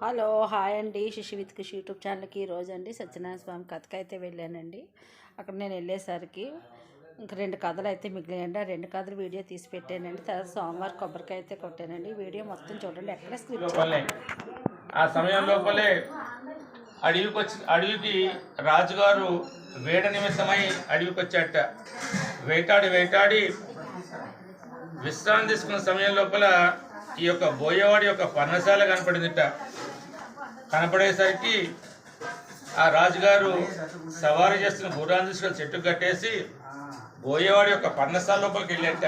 Hello hi అండి. శిశు with కృషి యూట్యూబ్ ఛానల్కి ఈరోజు అండి సత్యనారాయణ స్వామి కథకు అయితే వెళ్ళానండి. అక్కడ నేను వెళ్ళేసరికి ఇంక రెండు కథలు అయితే మిగిలినండి ఆ రెండు కథలు వీడియో తీసి పెట్టానండి. తర్వాత సోమవారం కొబ్బరికాయ అయితే కొట్టానండి. వీడియో మొత్తం చూడండి. ఎక్కడ స్క్రిప్ట్ ఆ సమయం లోపలే అడవికి వచ్చి అడవికి రాజుగారు వేట నిమిత్తమై అడవికి వచ్చాట వేటాడి వేటాడి విశ్రాంతి తీసుకున్న సమయం లోపల ఈ యొక్క బోయవాడి యొక్క పర్ణశాల కనపడిందిట. కనపడేసరికి ఆ రాజుగారు సవారీ చేస్తున్న గుర్రాన్ని తీసుకొని చెట్టు కట్టేసి బోయేవాడి యొక్క పర్ణశాల లోపలికి వెళ్ళేట.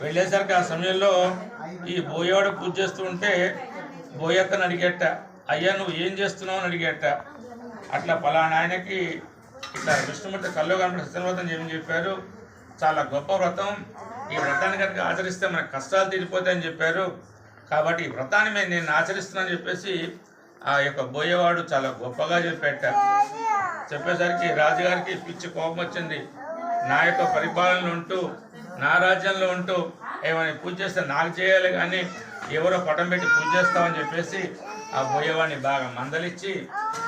వెళ్ళేసరికి ఆ సమయంలో ఈ బోయేవాడు పూజ చేస్తూ ఉంటే బోయత్తను అడిగేట అయ్యా నువ్వు ఏం చేస్తున్నావు? అని అడిగేట. అట్లా పలానా ఆయనకి ఇట్లా విష్ణుమూర్తి కల్లో కనపడి సత్యవ్రతం చేయమని చెప్పారు. చాలా గొప్ప వ్రతం. ఈ వ్రతాన్ని కనుక ఆచరిస్తే మనకు కష్టాలు తీరిపోతాయని చెప్పారు. కాబట్టి ఈ వ్రతాన్ని మేము నేను ఆచరిస్తున్నాను చెప్పేసి ఆ యొక్క బోయేవాడు చాలా గొప్పగా చెప్పేట చెప్పేసరికి రాజుగారికి పిచ్చి కోపం వచ్చింది. నా యొక్క పరిపాలనలో ఉంటూ నా రాజ్యంలో ఉంటూ ఏమైనా పూజ చేస్తే నాకు చేయాలి కానీ ఎవరో పటం పెట్టి పూజ చేస్తామని చెప్పేసి ఆ బోయేవాడిని బాగా మందలిచ్చి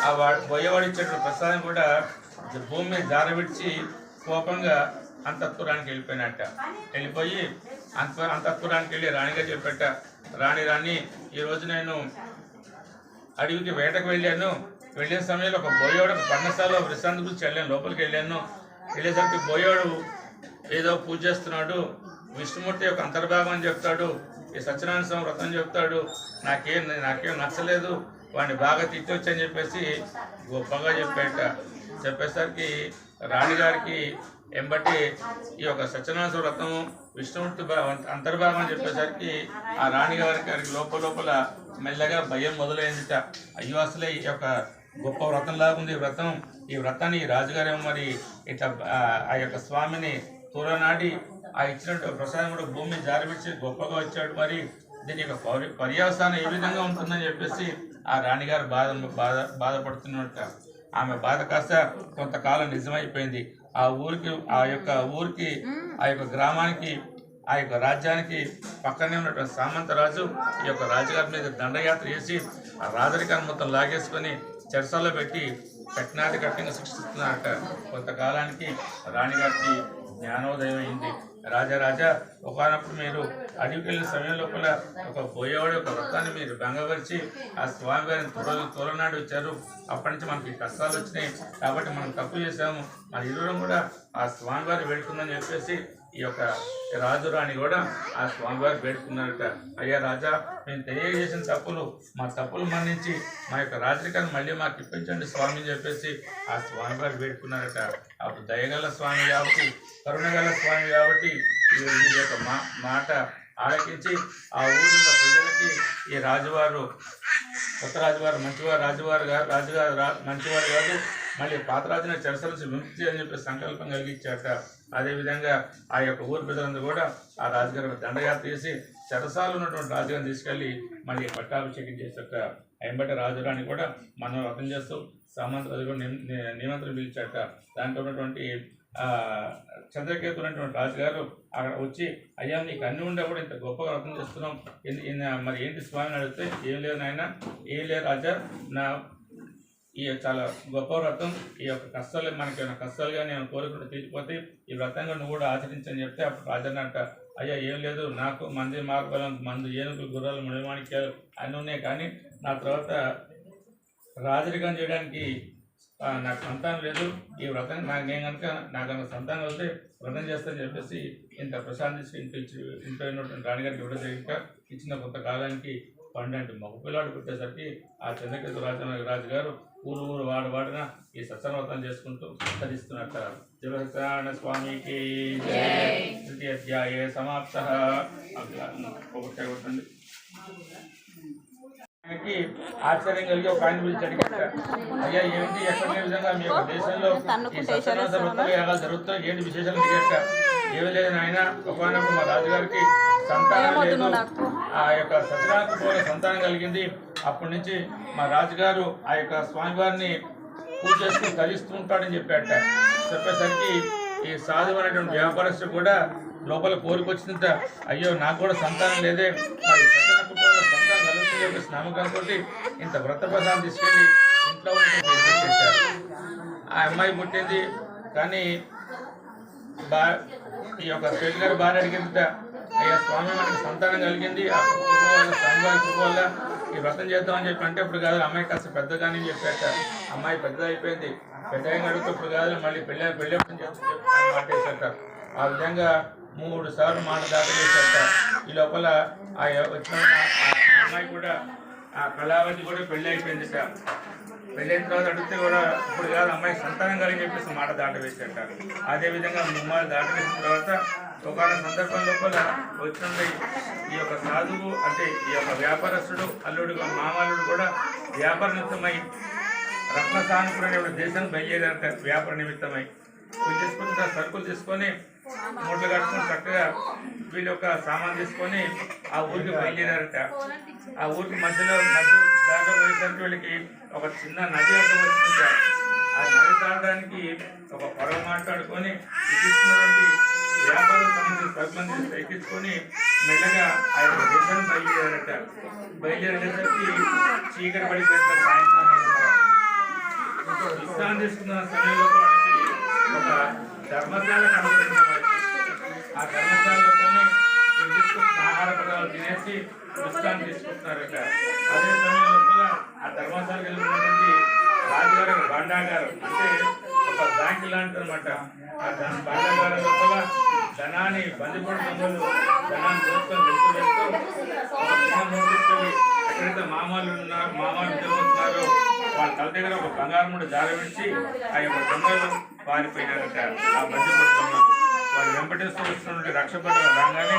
ఆ వా బోయేవాడు ఇచ్చేటువంటి ప్రసాదం కూడా భూమి మీద జారబిడిచి కోపంగా అంతఃపురానికి వెళ్ళిపోయినట్ట వెళ్ళిపోయి అంత అంతఃపురానికి వెళ్ళి రాణిగా చెప్పేట రాణి రాణి ఈరోజు నేను అడవికి వేటకు వెళ్ళాను. వెళ్ళే సమయంలో ఒక బోయోడు ఒక విశ్రాంతి గురించి వెళ్ళాను. లోపలికి వెళ్ళాను. వెళ్ళేసరికి బోయోడు ఏదో పూజ చేస్తున్నాడు. విష్ణుమూర్తి యొక్క అంతర్భాగం అని చెప్తాడు. ఈ సత్యనారాయణ స్వామి వ్రతం చెప్తాడు. నాకేం నాకేం నచ్చలేదు. వాడిని బాగా తిట్టొచ్చని చెప్పేసి గొప్పగా చెప్పేట. చెప్పేసరికి రాణిగారికి ఎంబట్టి ఈ యొక్క సత్యనారాయణ వ్రతం విష్ణుమూర్తి అంతర్భాగం అని చెప్పేసరికి ఆ రాణిగారికి గారికి లోపల లోపల మెల్లగా భయం మొదలైందిట. అయ్యో అసలే ఈ యొక్క గొప్ప వ్రతంలాగా ఉంది ఈ వ్రతం. ఈ వ్రతాన్ని రాజుగారేమో మరి ఇట్లా ఆ, యొక్క స్వామిని తూరనాడి ఆ ఇచ్చినట్టు ప్రసాదం కూడా భూమిని జారబిడిచి గొప్పగా వచ్చాడు మరి. దీని యొక్క పరి పర్యవసానం ఏ విధంగా ఉంటుందని చెప్పేసి ఆ రాణిగారు బాధ బాధ బాధపడుతున్నట్ట. ఆమె బాధ కాస్త కొంతకాలం నిజమైపోయింది. ఆ ఊరికి ఆ యొక్క ఊరికి ఆ యొక్క గ్రామానికి ఆ యొక్క రాజ్యానికి పక్కనే ఉన్నటువంటి సామంతరాజు ఈ యొక్క రాజుగారి మీద దండయాత్ర చేసి ఆ రాజరికాన్ని మొత్తం లాగేసుకొని చెరసాల్లో పెట్టి కఠినాది కఠినంగా శిక్షిస్తున్నారట కొంతకాలానికి రాణిగారికి జ్ఞానోదయం అయింది రాజా రాజా ఒకనప్పుడు మీరు అడవికి వెళ్ళిన సమయం లోపల ఒక పోయేవాడు ఒక వృత్తాన్ని మీరు భంగపరిచి ఆ స్వామివారిని త్వర త్వరనాడు వచ్చారు. అప్పటి నుంచి మనకి కష్టాలు వచ్చినాయి. కాబట్టి మనం తప్పు చేసాము మన ఇరువురం కూడా ఆ స్వామివారి వేడుకుందని చెప్పేసి ఈ యొక్క రాజు రాణి కూడా ఆ స్వామివారు వేడుకున్నారట. అయ్యా రాజా మేము తెలియజేసిన తప్పులు మా తప్పులు మన్నించి మా యొక్క రాజరికాన్ని మళ్ళీ మాకు ఇప్పించండి స్వామి అని చెప్పేసి ఆ స్వామివారు వేడుకున్నారట. అప్పుడు దయగల స్వామి కాబట్టి కరుణగల స్వామి కాబట్టి ఈ యొక్క మా మాట ఆలకించి ఆ ఊరిలో ప్రజలకి ఈ రాజువారు కొత్త రాజువారు మంచివారు రాజువారు గారు రాజుగారు రా మంచివారు కాదు మళ్ళీ పాత రాజుని విముక్తి అని చెప్పి సంకల్పం కలిగించాట అదేవిధంగా ఆ యొక్క ఊరి ప్రజలందరూ కూడా ఆ రాజుగారి దండయాత్ర చేసి చెరసాలు ఉన్నటువంటి రాజుగారిని తీసుకెళ్ళి మళ్ళీ పట్టాభిషేకం చేసేట ఎంబటి రాజురాని కూడా మనం అర్థం చేస్తూ సామంత రాజు కూడా ని- నిమంత్రణ పిలిచాట దాంట్లో ఉన్నటువంటి చంద్రకేతు ఉన్నటువంటి రాజుగారు అక్కడ వచ్చి అయ్యా నీకు అన్ని ఉండే కూడా ఇంత గొప్పగా అర్థం చేస్తున్నాం. మరి ఏంటి స్వామిని అడిగితే ఏం లేదు నాయన ఏం లేదు రాజా నా ఈ చాలా గొప్ప వ్రతం. ఈ యొక్క కష్టాలు మనకి ఏమైనా కష్టాలు కానీ ఏమైనా కోరుకుంటే తీరిపోతే ఈ వ్రతంగా నువ్వు కూడా ఆచరించని చెప్తే అప్పుడు రాజన్న అంట అయ్యా ఏం లేదు. నాకు మంది మార్గబలం మందు ఏనుగులు గుర్రాలు ముడిమాణిక్యాలు అన్నీ ఉన్నాయి కానీ నా తర్వాత రాజరికం చేయడానికి నాకు సంతానం లేదు. ఈ వ్రతం నాకు నేను కనుక నాకు కనుక సంతానం వస్తే వ్రతం చేస్తానని చెప్పేసి ఇంత ప్రశాంతి తీసుకుని ఇంట్లో ఇచ్చి ఇంట్లో ఉన్నటువంటి రాణిగారికి ఇవ్వడం జరిగితే ఇచ్చిన కొంతకాలానికి పండంటి మగ పిల్లాడు పుట్టేసరికి ఆ చంద్రకేతు రాజు రాజు గారు ఊరు ఊరు వాడు వాడిన ఈ సత్సర్వతం చేసుకుంటూ చదిస్తున్నట్ట శివసత్యనారాయణ స్వామికి. తృతీయ అధ్యాయ సమాప్త. కొట్టండి. ఆయనకి ఆశ్చర్యం కలిగి ఒక ఆయన పిలిచి అడిగాట అయ్యా ఏంటి ఎక్కడ విధంగా మీ యొక్క దేశంలో ఈ వ్రతాలు యాగాలు జరుగుతాయి ఏంటి విశేషాలు అడిగాట ఏమీ లేదు నాయన ఒకనొక మా రాజుగారికి సంతానం లేదు. ఆ యొక్క పోల సంతానం కలిగింది. అప్పటి నుంచి మా రాజుగారు ఆ యొక్క స్వామివారిని పూజ చేసుకుని తలిస్తూ ఉంటాడని చెప్పాట చెప్పేసరికి ఈ సాధు అనేటువంటి వ్యాపారస్తు కూడా లోపల కోరికొచ్చినంత అయ్యో నాకు కూడా సంతానం లేదే. మరి సత్యనారాయణ సంతానం కలుగుతుంది చెప్పేసి నమ్మకంతో ఇంత వ్రత ప్రసాదం తీసుకెళ్ళి ఇంట్లో ఆ అమ్మాయి పుట్టింది. కానీ బా ఈ యొక్క స్టేట్ గారి భార్య అడిగింది అయ్యా స్వామి మనకి సంతానం కలిగింది. ఆ కృప వల్ల స్వామివారి కృప వల్ల ఈ వ్రతం చేద్దామని చెప్పి అంటే ఇప్పుడు కాదు అమ్మాయి కాస్త పెద్దగానే చెప్పాట అమ్మాయి పెద్ద అయిపోయింది. పెద్ద అడుగుతూ ఇప్పుడు కాదు మళ్ళీ పెళ్ళి పెళ్ళి ఎప్పుడు ఆ విధంగా మూడు సార్లు మాట దాటవేశాట ఈ లోపల ఆ వచ్చిన అమ్మాయి కూడా ఆ కళావతి కూడా పెళ్ళి అయిపోయిందిట పెళ్ళైన తర్వాత అడిగితే కూడా ఇప్పుడు కాదు అమ్మాయి సంతానం కలిగి చెప్పేసి మాట దాటవేసి అంటారు అదేవిధంగా ముమ్మారు దాటవేసిన తర్వాత ఒక సందర్భం లోపల వచ్చిన ఈ యొక్క సాధువు అంటే ఈ యొక్క వ్యాపారస్తుడు అల్లుడుగా మామల్లుడు కూడా వ్యాపార నిమిత్తమై రత్న సానుపురం అనే దేశాన్ని బయలుదేరారంట వ్యాపార నిమిత్తమై వీళ్ళు సరుకులు తీసుకొని మూటలు కట్టుకొని చక్కగా వీళ్ళ యొక్క సామాన్ తీసుకొని ఆ ఊరికి బయలుదేరారట. ఆ ఊరికి మధ్యలో మధ్య దాంట్లో పోయేసరికి వీళ్ళకి ఒక చిన్న నది అడ్డం వచ్చింది ఆ నది దాటడానికి ఒక పొడవ మాట్లాడుకొని ఇచ్చినటువంటి వ్యాపారం సంబంధించిన సరుకులను ఎక్కించుకొని మెల్లగా ఆ యొక్క దేశాన్ని బయలుదేరట బయలుదేరేసరికి చీకటి పడిపోయిన సాయంత్రం విశ్రాంతి తీసుకున్న సమయంలో ఒక ధర్మశాల కనబడింది ఆ ధర్మశాల లోపలనే ఆహార పదార్థాలు తినేసి విశ్రాంతి తీసుకుంటున్నారట అదే సమయం లోపల ఆ ధర్మశాల వెళ్ళినటువంటి రాజుగారు బండాగారు అంటే ఒక బ్యాంక్ లాంటిది అనమాట ఆ ధన బండాగారు లోపల ధనాన్ని బందిపోటు ధనాన్ని దోచుకొని వెళ్తూ వెళ్తూ ఒక ఎక్కడైతే మామూలు ఉన్నారు మామాలు ఉద్యోగిస్తున్నారో వాళ్ళ తల దగ్గర ఒక బంగారముడు జారవిడిచి ఆ యొక్క దొంగలు పారిపోయినారట. ఆ బందిపోటు వాళ్ళు వెంబడిస్తూ రక్షపడ రాగానే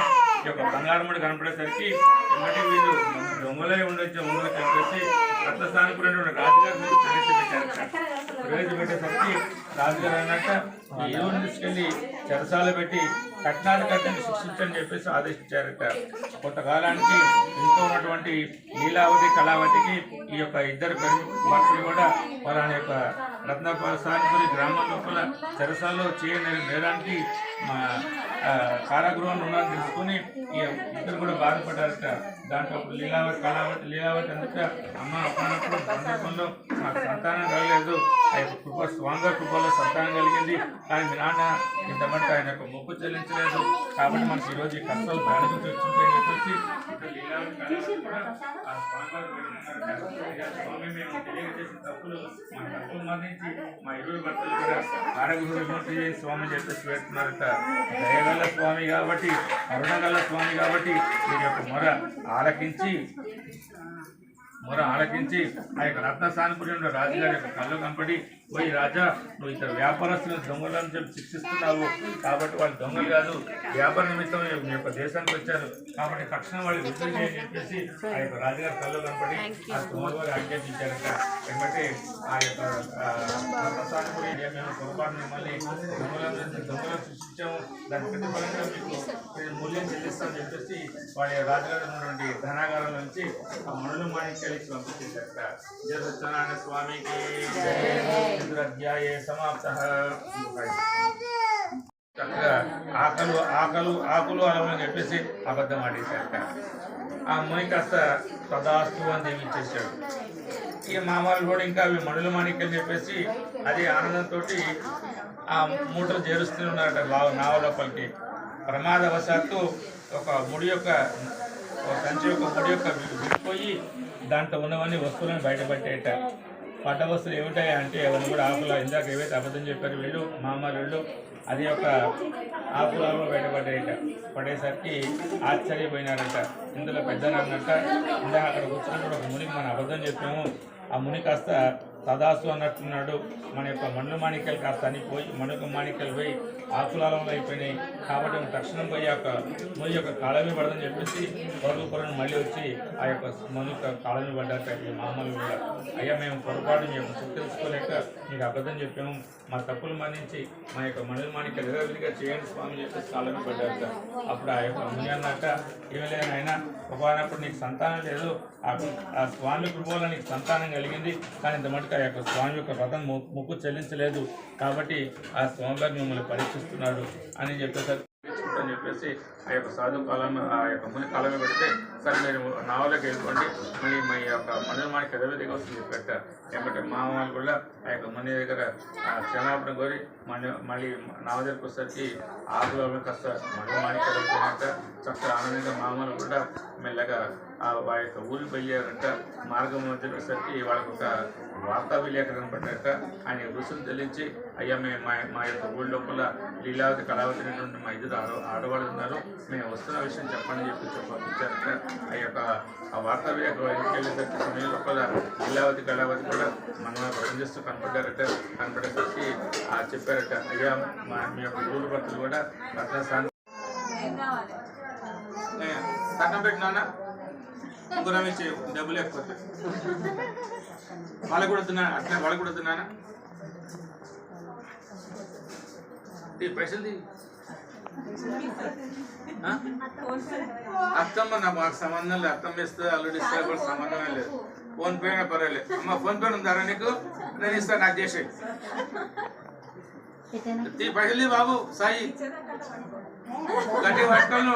యొక్క బంగారముడు కనపడేసరికి ఎమ్మటి వీళ్ళు దొంగలే ఉండొచ్చు ఉండొచ్చు చెప్పేసి రత్నస్థానపురైనటువంటి రాజుగారి రాజుగారు ప్రవేశపెట్టారట ప్రవేశపెట్టేసరికి రాజుగారు అన్నట్ట ఈ ఇరువుని తీసుకెళ్ళి చెరసాల పెట్టి కట్నాలు కట్టని శిక్షించని చెప్పేసి ఆదేశించారట. కొంతకాలానికి ఇంట్లో ఉన్నటువంటి లీలావతి కళావతికి ఈ యొక్క ఇద్దరు పెరుగు భక్తులు కూడా వాళ్ళ యొక్క రత్నపాసానిపురి గ్రామం లోపల చెరసాలో చేయని నేరానికి మా ఆ, కారాగృహంలో ఉన్నారని తెలుసుకొని ఈ ఇద్దరు కూడా బాధపడ్డారట. దాంట్లో లీలావతి కళావతి లీలావతి అందుక అమ్మ అప్పనప్పుడు సందర్భంలో నాకు సంతానం కలగలేదు ఆ యొక్క కృప స్వామివారి కృపలో సంతానం కలిగింది. కానీ మీ నాన్న ఇంతమంటే ఆయన యొక్క మొక్కు చెల్లించలేదు. కాబట్టి మనకి ఈరోజు ఈ కష్టాలు బ్యాలెన్స్ వచ్చిందని స్వామి చేత తెలియజేసిన స్వామి చెప్పేసి పెడుతున్నారట దయగల స్వామి కాబట్టి అరుణగల స్వామి కాబట్టి మీ యొక్క మొర ఆలకించి మొర ఆలకించి ఆ యొక్క రత్నస్థానపురంలో రాజుగారి యొక్క కళ్ళు కనపడి పోయి రాజా నువ్వు ఇద్దరు వ్యాపారస్తులు దొంగలను చెప్పి శిక్షిస్తున్నావు. కాబట్టి వాళ్ళు దొంగలు కాదు వ్యాపార నిమిత్తం మీ యొక్క దేశానికి వచ్చారు. కాబట్టి తక్షణం వాళ్ళు విజయం చేయని చెప్పేసి ఆ యొక్క రాజుగారి కళ్ళు కనపడి ఆ దొంగలు ఆజ్ఞాపించారట. ఎందుకంటే ఆ యొక్క రత్న రత్నస్థానపురి మేము పొరపాటు మిమ్మల్ని దొంగలను దొంగలను సృష్టించాము దాని ప్రతిఫలంగా మీకు వాడి వాళ్ళ రాజుగారు ఉన్నటువంటి ధనాగారం నుంచి ఆ మనులు మాణిక్యాలు ఇచ్చి పంపించేశారట జయ సత్యనారాయణ స్వామికి. అధ్యాయే సమాప్త. చక్కగా ఆకలు ఆకలు ఆకులు అలవని చెప్పేసి అబద్ధం ఆడేశారట ఆ అమ్మాయి కాస్త తదాస్తు అని దీవించేశాడు. ఈ మామూలు కూడా ఇంకా అవి మనుల మాణిక్యం చెప్పేసి అది ఆనందంతో ఆ మూటలు చేరుస్తూనే ఉన్నారట బావ నావ లోపలికి ప్రమాదవశాత్తు ఒక ముడి యొక్క ఒక సంచి యొక్క ముడి యొక్క విడిపోయి దాంట్లో ఉన్నవన్నీ వస్తువులను బయటపెట్టేట పట్ట వస్తువులు ఏమిటాయి అంటే అవన్నీ కూడా ఆకుల ఇందాక ఏవైతే అబద్ధం చెప్పారు వీళ్ళు మామ వీళ్ళు అది ఒక ఆకులలో బయటపడ్డాయట పడేసరికి ఆశ్చర్యపోయినారట ఇందులో పెద్దలు ఇందాక అక్కడ కూర్చున్నప్పుడు ఒక మునికి మనం అబద్ధం చెప్పాము. ఆ ముని కాస్త తదాసు అన్నట్టున్నాడు. మన యొక్క మన్ను మాణిక్యాలు కాస్త అనిపోయి మణుక మాణిక్యాలు పోయి ఆకులాలంలో అయిపోయినాయి. కాబట్టి తక్షణం పోయి యొక్క ముందు యొక్క కాళమే పడదని చెప్పేసి పొరుగు పొరను మళ్ళీ వచ్చి ఆ యొక్క ముని యొక్క పడ్డాక ఈ మామూలు కూడా అయ్యా మేము పొరపాటు మీ యొక్క తెలుసుకోలేక మీకు అబద్ధం చెప్పాము. మా తప్పులు మన్నించి మా యొక్క మనుల మాణిక్యాలు విధిగా చేయండి స్వామి చెప్పేసి కాలమే పడ్డాక అప్పుడు ఆ యొక్క ముని అన్నట్ట ఏమీ లేదు ఒకనప్పుడు నీకు సంతానం లేదు. ఆ ఆ స్వామి కృపలో నీకు సంతానం కలిగింది. కానీ ఇంత మటుకు ఆ యొక్క స్వామి యొక్క వ్రతం ముక్కు చెల్లించలేదు. కాబట్టి ఆ స్వామి గారు మిమ్మల్ని పరీక్షిస్తున్నాడు అని చెప్పేసరికి అని చెప్పేసి ఆ యొక్క సాధు కాలం ఆ యొక్క ముని కాలం పెడితే సరే మీరు నావలోకి వెళ్ళిపోండి. మళ్ళీ మీ యొక్క మనుల మాణిక ఎదవి దగ్గర వస్తుంది చెప్పేట ఏమంటే మామ వాళ్ళు కూడా ఆ యొక్క ముని దగ్గర ఆ క్షమాపణ కోరి మళ్ళీ మళ్ళీ నావ దగ్గరకు వచ్చేసరికి ఆకులో కాస్త మనుల మాణిక వెళ్ళిపోయినట్ట చక్కగా ఆనందంగా మామూలు కూడా మెల్లగా ఆ యొక్క ఊరికి బయలుదేరంట మార్గం వచ్చేసరికి వాళ్ళకు ఒక వార్తా విలేకరణ కనపడ్డట ఆయన రుసులు చెల్లించి అయ్యా మేము మా మా యొక్క ఊళ్ళో లోపల లీలావతి కళావతి అనేటువంటి మా ఇద్దరు ఆడ ఆడవాళ్ళు ఉన్నారు. మేము వస్తున్న విషయం చెప్పండి చెప్పి చెప్పి ఆ యొక్క ఆ వార్తా విలేకరణ వెళ్ళేసరికి సమయం లోపల లీలావతి కళావతి కూడా మన పనిచేస్తూ కనపడ్డారట. కనపడేసరికి ఆ చెప్పారట అయ్యా మా మీ యొక్క ఊరు భర్తలు కూడా రత్న కట్నం పెట్టినా ముగ్గురం ఇచ్చి డబ్బులు లేకపోతే. వాళ్ళకు కూడా వద్దునా అట్లా వాళ్ళకు కూడా ఈ పైసలు? అత్తమ్మ నా మాకు సంబంధం లేదు అత్తమ్మ ఇస్తే అల్లుడు ఇస్తే కూడా సంబంధమే లేదు. ఫోన్ పే అయినా పర్వాలేదు. అమ్మ ఫోన్ పే ఉందారా నీకు? నేను ఇస్తాను నాకు చేసే పైసలు బాబు సాయి. గట్టి పట్టుకోను